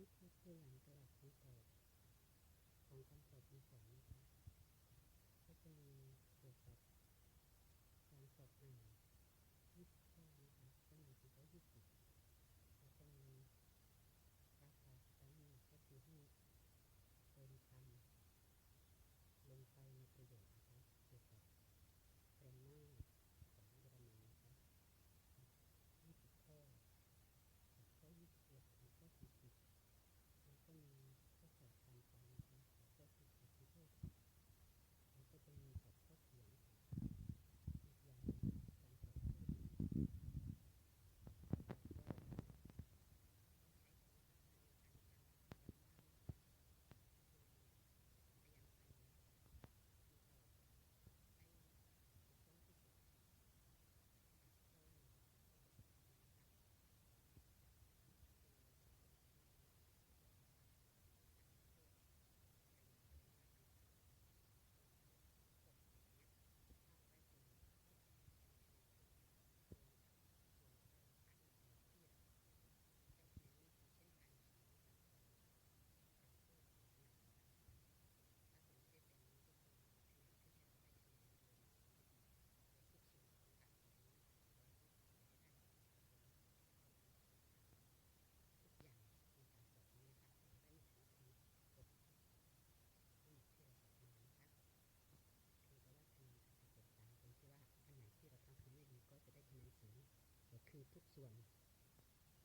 นี่คือตัวอย่างกระดาษคำตกของคำตอบปีสองนะคะ ก็จะมีเกี่ยวกับการสอบอ่าน20ข้อนะคะก็มีถึงร้อยยี่สิบแล้วก็มีกราฟการสแตนด์ก็คือให้เติมคำลงไปในประโยคนะคะเกี่ยวกับ grammar ของเยอรมันนะคะ20ข้อจากข้อ21ถึงข้อ40แล้วก็มีข้อสอบการฟังนะคะจากข้อ40ถึงข้อแล้วก็จะมีแบบข้อเขียนค่ะอีกอย่างหนึ่งการสอบข้อมูลก็คือทุก ส่วน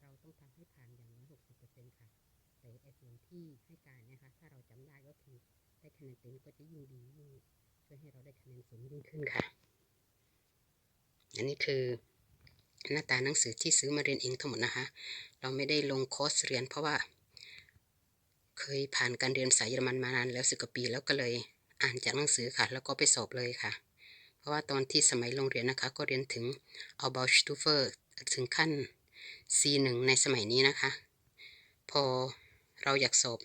เราต้องทำให้ผ่านอย่างน้อย60%ค่ะ แต่ไอ้ส่วนที่ให้การเนะคะถ้าเราจำได้ก็คือได้คะแนนเต็มก็จะยิ่งดียิ่งช่วยให้เราได้คะแนนสูงยิ่งขึ้นค่ะ อันนี้คือหน้าตาหนังสือที่ซื้อมาเรียนเองทั้งหมดนะคะ เราไม่ได้ลงคอร์สเรียน เพราะว่า เคยผ่านการเรียนภาษาเยอรมันมานานแล้วสิบกว่าปีแล้วก็เลยอ่านจากหนังสือค่ะ แล้วก็ไปสอบเลยค่ะ เพราะว่าตอนที่สมัยโรงเรียนนะคะ ก็เรียนถึง a b a u s t u f e r ถึงขั้น C1 ในสมัยนี้นะคะ พอเราอยากสอบ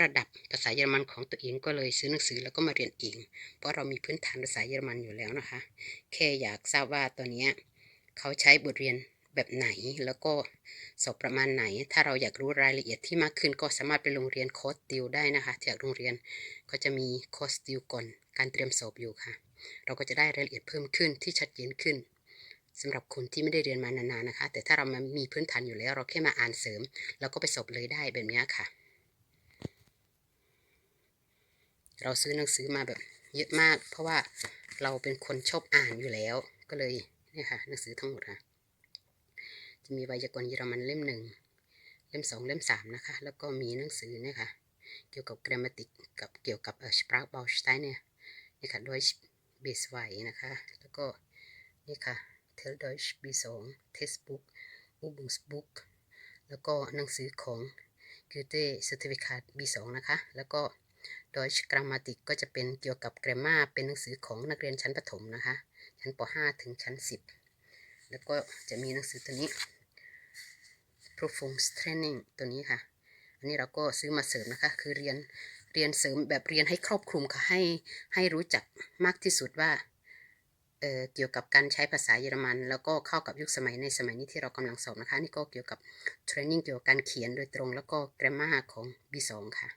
ระดับภาษาเยอรมันของตัวเองก็เลยซื้อหนังสือแล้วก็มาเรียนเอง เพราะเรามีพื้นฐานภาษาเยอรมันอยู่แล้วนะคะ แค่อยากทราบว่าตัวเนี้ยเขาใช้บทเรียนแบบไหนแล้วก็สอบประมาณไหน ถ้าเราอยากรู้รายละเอียดที่มากขึ้นก็สามารถไปโรงเรียนคอร์สติวได้นะคะ จากโรงเรียนก็จะมีคอร์สติวก่อนการเตรียมสอบอยู่ค่ะ เราก็จะได้รายละเอียดเพิ่มขึ้นที่ชัดเจนขึ้น สำหรับคนที่ไม่ได้เรียนมานานๆนะคะ แต่ถ้าเรามามีพื้นฐานอยู่แล้ว เราแค่มาอ่านเสริม แล้วก็ไปสอบเลยได้แบบนี้ค่ะ เราซื้อหนังสือมาแบบเยอะมาก เพราะว่าเราเป็นคนชอบอ่านอยู่แล้ว ก็เลยเนี่ยค่ะ หนังสือทั้งหมดค่ะ จะมีไวยากรณ์เยอรมันเล่มหนึ่งเล่มสองเล่มสามนะคะ แล้วก็มีหนังสือเนี่ยค่ะ เกี่ยวกับ grammatic กับเกี่ยวกับเอ่อ Sprachbaustein เนี่ยนี่ค่ะ Deutsch Base ไวนะคะ แล้วก็นี่ค่ะ Tell Deutsch B2 Textbook Übungsbuch แล้วก็หนังสือของ Goethe Certificate B2 นะคะ แล้วก็ Deutsch Grammatik ก็จะเป็นเกี่ยวกับ Grammar เป็นหนังสือของนักเรียนชั้นประถมนะคะ ชั้นป .5 ถึงชั้น 10 แล้วก็จะมีหนังสือตัวนี้ Prüfungstraining ตัวนี้ค่ะ อันนี้เราก็ซื้อมาเสริมนะคะ คือเรียนเรียนเสริมแบบเรียนให้ครอบคลุมค่ะ ให้ให้รู้จักมากที่สุดว่า เออเกี่ยวกับการใช้ภาษาเยอรมัน แล้วก็เข้ากับยุคสมัยในสมัยนี้ที่เรากำลังสอบนะคะ นี่ก็เกี่ยวกับเทรนนิ่งเกี่ยวกับการเขียนโดยตรง แล้วก็แกรมมาของ B2 ค่ะ